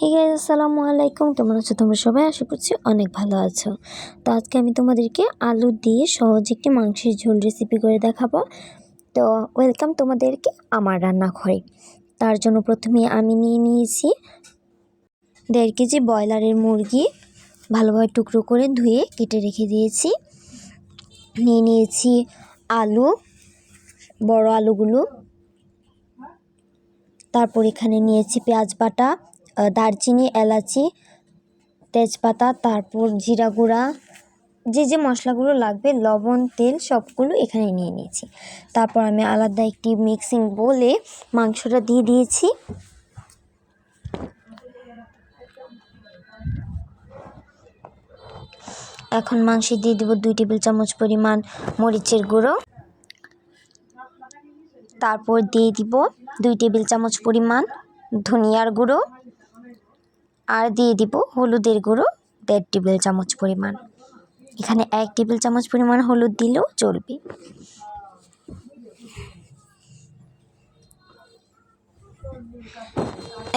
Guys আসসালামু আলাইকুম। কেমন আছো তোমরা সবাই? আশা করছি অনেক ভালো আছো। তো আজকে আমি তোমাদেরকে আলু দিয়ে সহজ একটি মাংসের ঝোল রেসিপি করে দেখাবো। তো ওয়েলকাম তোমাদেরকে আমার রান্নাঘরে। তার জন্য প্রথমে আমি নিয়ে নিয়েছি দেড় কেজি ব্রয়লারের মুরগি। ভালোভাবে টুকরো করে ধুয়ে কেটে রেখে দিয়েছি। নিয়ে নিয়েছি আলু, বড় আলুগুলো। তারপর এখানে নিয়েছি পেঁয়াজ বাটা। দারচিনি, এলাচি, তেজপাতা, তারপর জিরা গুঁড়া, যে যে মশলাগুলো লাগবে, লবণ, তেল, সবগুলো এখানে নিয়ে নিয়েছি। তারপর আমি আলাদা একটি মিক্সিং বলে মাংসটা দিয়ে দিয়েছি। এখন মাংসে দিয়ে দেবো দুই টেবিল চামচ পরিমাণ মরিচের গুঁড়ো। তারপর দিয়ে দিব দুই টেবিল চামচ পরিমাণ ধনিয়ার গুঁড়ো। আর দিয়ে দিব হলুদের গুঁড়ো দেড় টেবিল চামচ পরিমাণ। এখানে এক টেবিল চামচ পরিমাণ হলুদ দিলেও চলবে।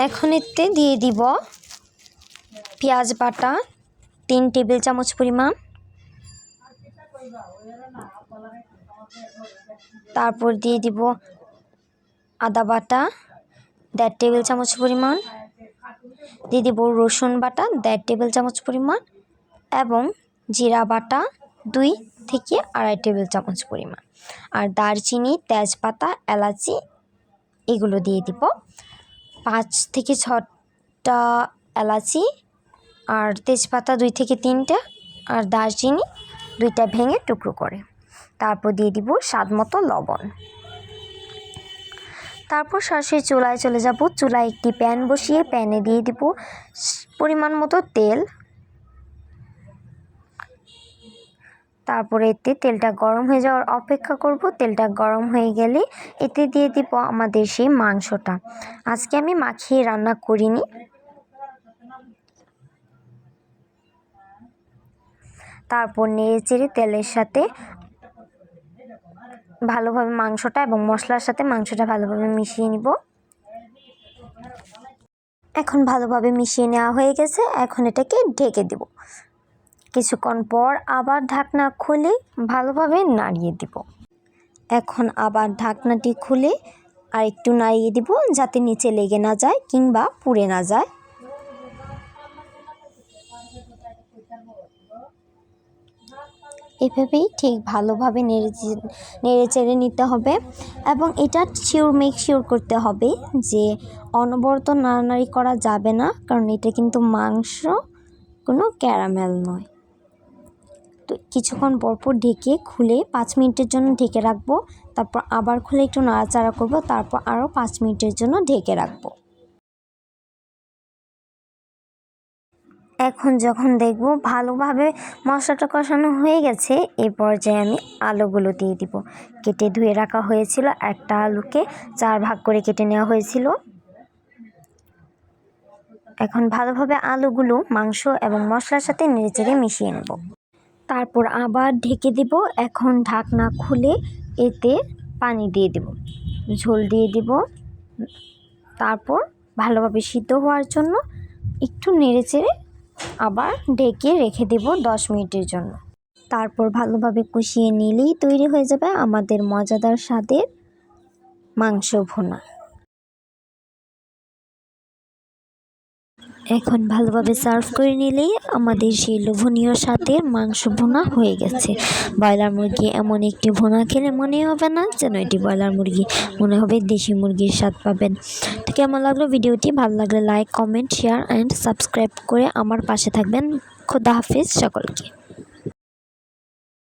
এখন এতে দিয়ে দিব পেঁয়াজ বাটা তিন টেবিল চামচ পরিমাণ। তারপর দিয়ে দিব আদা বাটা দেড় টেবিল চামচ পরিমাণ। দিয়ে দিব রসুন বাটা, দেড় টেবিল চামচ পরিমাণ এবং জিরা বাটা, দুই থেকে আড়াই টেবিল চামচ পরিমাণ। আর দারচিনি, তেজপাতা, এলাচি এগুলো দিয়ে দিব। পাঁচ থেকে ছটা এলাচি আর তেজপাতা দুই থেকে তিনটা আর দারচিনি দুইটা ভেঙে টুকরো করে। তারপর দিয়ে দিব স্বাদ মতো লবণ। তারপর সরাসরি চুলায় চলে যাব। চুলায় একটি প্যান বসিয়ে প্যানে দিয়ে দিব পরিমাণ মতো তেল। তারপরে এতে তেলটা গরম হয়ে যাওয়ার অপেক্ষা করব। তেলটা গরম হয়ে গেলে এতে দিয়ে দিব আমাদের সেই মাংসটা। আজকে আমি মাখিয়ে রান্না করিনি। তারপর নেড়ে চেড়ে তেলের সাথে ভালোভাবে মাংসটা এবং মশলার সাথে মাংসটা ভালোভাবে মিশিয়ে নিব। এখন ভালোভাবে মিশিয়ে নেওয়া হয়ে গেছে। এখন এটাকে ঢেকে দেব। কিছুক্ষণ পর আবার ঢাকনা খুলে ভালোভাবে নাড়িয়ে দিব। এখন আবার ঢাকনাটি খুলে আর একটু নাড়িয়ে দিব যাতে নিচে লেগে না যায় কিংবা পুড়ে না যায়। এভাবেই ঠিক ভালোভাবে নেড়ে নেড়ে চেড়ে নিতে হবে এবং এটা শিওর মেক শিওর করতে হবে যে অনবরত নাড়ানাড়ি করা যাবে না, কারণ এটা কিন্তু মাংস, কোনো ক্যারামেল নয়। তো কিছুক্ষণ পরপর ঢেকে খুলে পাঁচ মিনিটের জন্য ঢেকে রাখব, তারপর আবার খুলে একটু নাড়াচাড়া করব, তারপর আরও পাঁচ মিনিটের জন্য ঢেকে রাখব। এখন যখন দেখব ভালোভাবে মশলাটা কষানো হয়ে গেছে এই পর্যায়ে আমি আলুগুলো দিয়ে দিব। কেটে ধুয়ে রাখা হয়েছিল, একটা আলুকে চার ভাগ করে কেটে নেওয়া হয়েছিল। এখন ভালোভাবে আলুগুলো মাংস এবং মশলার সাথে নেড়েচেড়ে মিশিয়ে নেব। তারপর আবার ঢেকে দিব, এখন ঢাকনা খুলে এতে পানি দিয়ে দেব। ঝোল দিয়ে দিব। তারপর ভালোভাবে সিদ্ধ হওয়ার জন্য একটু নেড়েচেড়ে আবার ঢেকে রেখে দেব দশ মিনিটের জন্য। তারপর ভালোভাবে কষিয়ে নিলেই তৈরি হয়ে যাবে আমাদের মজাদার স্বাদের মাংস ভুনা। এখন ভালোভাবে সার্ভ করে নিলেই আমাদের সেই লোভনীয় স্বাদের মাংস ভুনা হয়ে গেছে। ব্রয়লার মুরগি এমন একটি ভুনা খেলে মনে হবে না যেন এটি ব্রয়লার মুরগি। মনে হবে দেশি মুরগির স্বাদ পাবেন। তো কেমন লাগল ভিডিওটি? ভালো লাগলে like comment share and subscribe করে আমার পাশে থাকবেন। খোদা হাফিজ সকলকে।